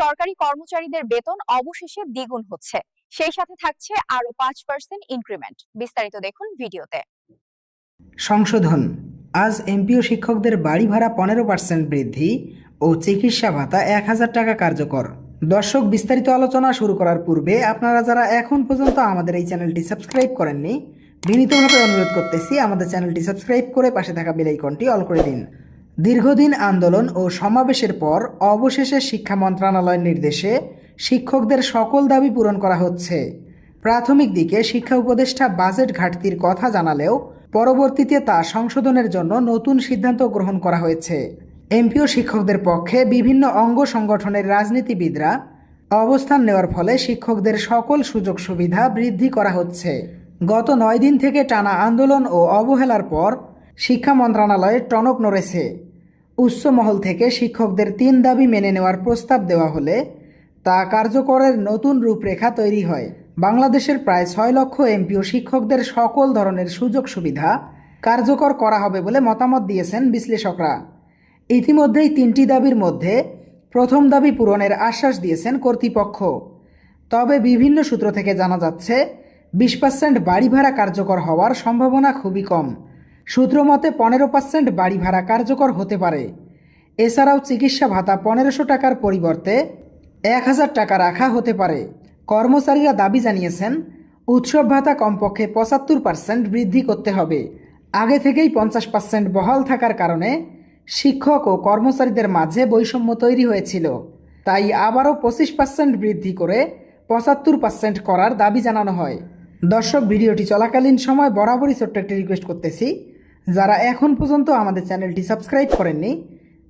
সরকারি কর্মচারীদের বেতন অবশেষে দ্বিগুণ হচ্ছে। সেই সাথে থাকছে আরও পাঁচ পার্সেন্ট ইনক্রিমেন্ট। বিস্তারিত দেখুন ভিডিওতে। সংশোধন। আজ এমপিও শিক্ষকদের বাড়ি ভাড়া পনেরো পার্সেন্ট বৃদ্ধি ও চিকিৎসা ভাতা এক হাজার টাকা কার্যকর। দর্শক, বিস্তারিত আলোচনা শুরু করার পূর্বে আপনারা যারা এখন পর্যন্ত আমাদের এই চ্যানেলটি সাবস্ক্রাইব করেননি, বিনীতভাবে অনুরোধ করতেছি আমাদের চ্যানেলটি সাবস্ক্রাইব করে পাশে থাকা বেল আইকনটি অল করে দিন। দীর্ঘদিন আন্দোলন ও সমাবেশের পর অবশেষে শিক্ষা মন্ত্রণালয়ের নির্দেশে শিক্ষকদের সকল দাবি পূরণ করা হচ্ছে। প্রাথমিক দিকে শিক্ষা উপদেষ্টা বাজেট ঘাটতির কথা জানালেও পরবর্তীতে তা সংশোধনের জন্য নতুন সিদ্ধান্ত গ্রহণ করা হয়েছে। এমপিও শিক্ষকদের পক্ষে বিভিন্ন অঙ্গ সংগঠনের রাজনীতিবিদরা অবস্থান নেওয়ার ফলে শিক্ষকদের সকল সুযোগ সুবিধা বৃদ্ধি করা হচ্ছে। গত নয় দিন থেকে টানা আন্দোলন ও অবহেলার পর শিক্ষা মন্ত্রণালয়ে টনক নড়েছে। উচ্চ মহল থেকে শিক্ষকদের তিন দাবি মেনে নেওয়ার প্রস্তাব দেওয়া হলে তা কার্যকরের নতুন রূপরেখা তৈরি হয়। বাংলাদেশের প্রায় ছয় লক্ষ এমপিও শিক্ষকদের সকল ধরনের সুযোগ সুবিধা কার্যকর করা হবে বলে মতামত দিয়েছেন বিশ্লেষকরা। ইতিমধ্যেই তিনটি দাবির মধ্যে প্রথম দাবি পূরণের আশ্বাস দিয়েছেন কর্তৃপক্ষ। তবে বিভিন্ন সূত্র থেকে জানা যাচ্ছে, বিশ পার্সেন্ট বাড়ি ভাড়া কার্যকর হওয়ার সম্ভাবনা খুবই কম। সূত্রমতে পনেরো পার্সেন্ট বাড়ি ভাড়া কার্যকর হতে পারে। এছাড়াও চিকিৎসা ভাতা পনেরোশো টাকার পরিবর্তে এক হাজার টাকা রাখা হতে পারে। কর্মচারীরা দাবি জানিয়েছেন, উৎসব ভাতা কমপক্ষে পঁচাত্তর পার্সেন্ট বৃদ্ধি করতে হবে। আগে থেকেই পঞ্চাশ পার্সেন্ট বহাল থাকার কারণে শিক্ষক ও কর্মচারীদের মাঝে বৈষম্য তৈরি হয়েছিল। তাই আবারও পঁচিশ পার্সেন্ট বৃদ্ধি করে পঁচাত্তর পার্সেন্ট করার দাবি জানানো হয়। দর্শক, ভিডিওটি চলাকালীন সময় বরাবরই ছোট্ট একটি রিকোয়েস্ট করতেছি। যারা এখন পর্যন্ত আমাদের চ্যানেলটি সাবস্ক্রাইব করেননি,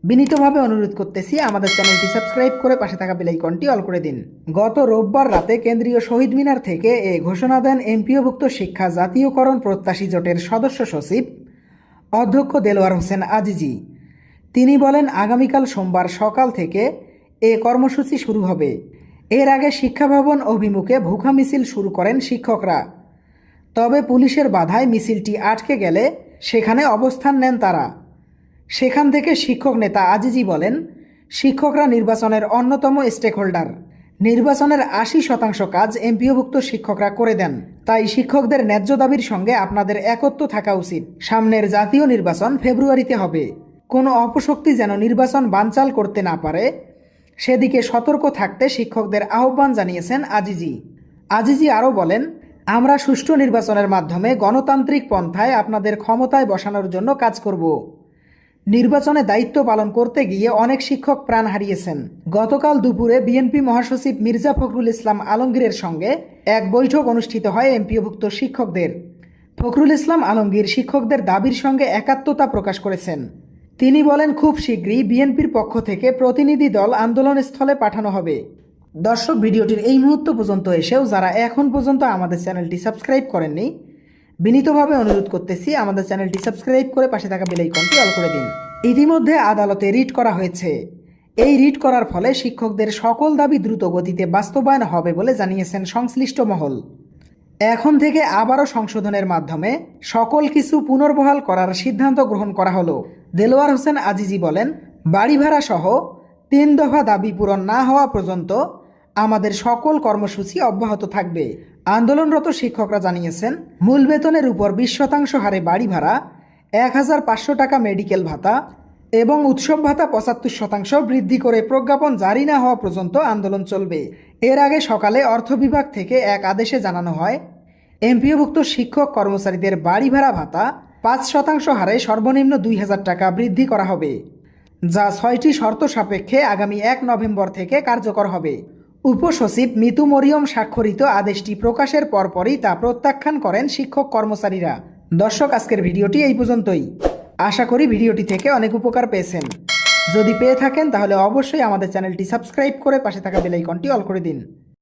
বিনীতভাবে অনুরোধ করতেছি আমাদের চ্যানেলটি সাবস্ক্রাইব করে পাশে থাকা বেলাইকনটি অল করে দিন। গত রোববার রাতে কেন্দ্রীয় শহীদ মিনার থেকে এ ঘোষণা দেন এমপিওভুক্ত শিক্ষা জাতীয়করণ প্রত্যাশী জোটের সদস্য সচিব অধ্যক্ষ দেলোয়ার হোসেন আজিজি। তিনি বলেন, আগামীকাল সোমবার সকাল থেকে এ কর্মসূচি শুরু হবে। এর আগে শিক্ষা ভবন অভিমুখে ভুখা মিছিল শুরু করেন শিক্ষকরা। তবে পুলিশের বাধায় মিছিলটি আটকে গেলে সেখানে অবস্থান নেন তারা। সেখান থেকে শিক্ষক নেতা আজিজি বলেন, শিক্ষকরা নির্বাচনের অন্যতম স্টেক হোল্ডার নির্বাচনের আশি শতাংশ কাজ এমপিওভুক্ত শিক্ষকরা করে দেন। তাই শিক্ষকদের ন্যায্য দাবির সঙ্গে আপনাদের একত্র থাকা উচিত। সামনের জাতীয় নির্বাচন ফেব্রুয়ারিতে হবে। কোনো অপশক্তি যেন নির্বাচন বানচাল করতে না পারে, সেদিকে সতর্ক থাকতে শিক্ষকদের আহ্বান জানিয়েছেন আজিজি। আজিজি আরও বলেন আমরা সুষ্ঠু নির্বাচনের মাধ্যমে গণতান্ত্রিক পন্থায় আপনাদের ক্ষমতায় বসানোর জন্য কাজ করব। নির্বাচনে দায়িত্ব পালন করতে গিয়ে অনেক শিক্ষক প্রাণ হারিয়েছেন। গতকাল দুপুরে বিএনপি মহাসচিব মির্জা ফখরুল ইসলাম আলমগীরের সঙ্গে এক বৈঠক অনুষ্ঠিত হয় এমপিওভুক্ত শিক্ষকদের। ফখরুল ইসলাম আলমগীর শিক্ষকদের দাবির সঙ্গে একাত্মতা প্রকাশ করেছেন। তিনি বলেন, খুব শীঘ্রই বিএনপির পক্ষ থেকে প্রতিনিধি দল আন্দোলনস্থলে পাঠানো হবে। দর্শক, ভিডিওটির এই মুহূর্ত পর্যন্ত এসেও যারা এখন পর্যন্ত আমাদের চ্যানেলটি সাবস্ক্রাইব করেননি, বিনীতভাবে অনুরোধ করতেছি আমাদের চ্যানেলটি সাবস্ক্রাইব করে পাশে থাকা বেলাইকনটি অল করে দিন। ইতিমধ্যে আদালতে রিট করা হয়েছে। এই রিট করার ফলে শিক্ষকদের সকল দাবি দ্রুত গতিতে বাস্তবায়ন হবে বলে জানিয়েছেন সংশ্লিষ্ট মহল। এখন থেকে আবারও সংশোধনের মাধ্যমে সকল কিছু পুনর্বহাল করার সিদ্ধান্ত গ্রহণ করা হলো। দেলোয়ার হোসেন আজিজি বলেন, বাড়ি ভাড়া সহ তিন দফা দাবি পূরণ না হওয়া পর্যন্ত আমাদের সকল কর্মসূচি অব্যাহত থাকবে। আন্দোলনরত শিক্ষকরা জানিয়েছেন, মূল বেতনের উপর বিশ শতাংশ হারে বাড়ি ভাড়া, এক হাজার পাঁচশো টাকা মেডিকেল ভাতা এবং উৎসব ভাতা পঁচাত্তর শতাংশ বৃদ্ধি করে প্রজ্ঞাপন জারি না হওয়া পর্যন্ত আন্দোলন চলবে। এর আগে সকালে অর্থ বিভাগ থেকে এক আদেশে জানানো হয়, এমপিওভুক্ত শিক্ষক কর্মচারীদের বাড়ি ভাড়া ভাতা পাঁচ শতাংশ হারে সর্বনিম্ন দুই হাজার টাকা বৃদ্ধি করা হবে, যা ছয়টি শর্ত সাপেক্ষে আগামী এক নভেম্বর থেকে কার্যকর হবে। উপসচিব মিতু মরিয়ম স্বাক্ষরিত আদেশটি প্রকাশের পরপরই তা প্রত্যাখ্যান করেন শিক্ষক কর্মচারীরা। দর্শক, আজকের ভিডিওটি এই পর্যন্তই। আশা করি ভিডিওটি থেকে অনেক উপকার পেয়েছেন। যদি পেয়ে থাকেন, তাহলে অবশ্যই আমাদের চ্যানেলটি সাবস্ক্রাইব করে পাশে থাকা বেলাইকনটি অল করে দিন।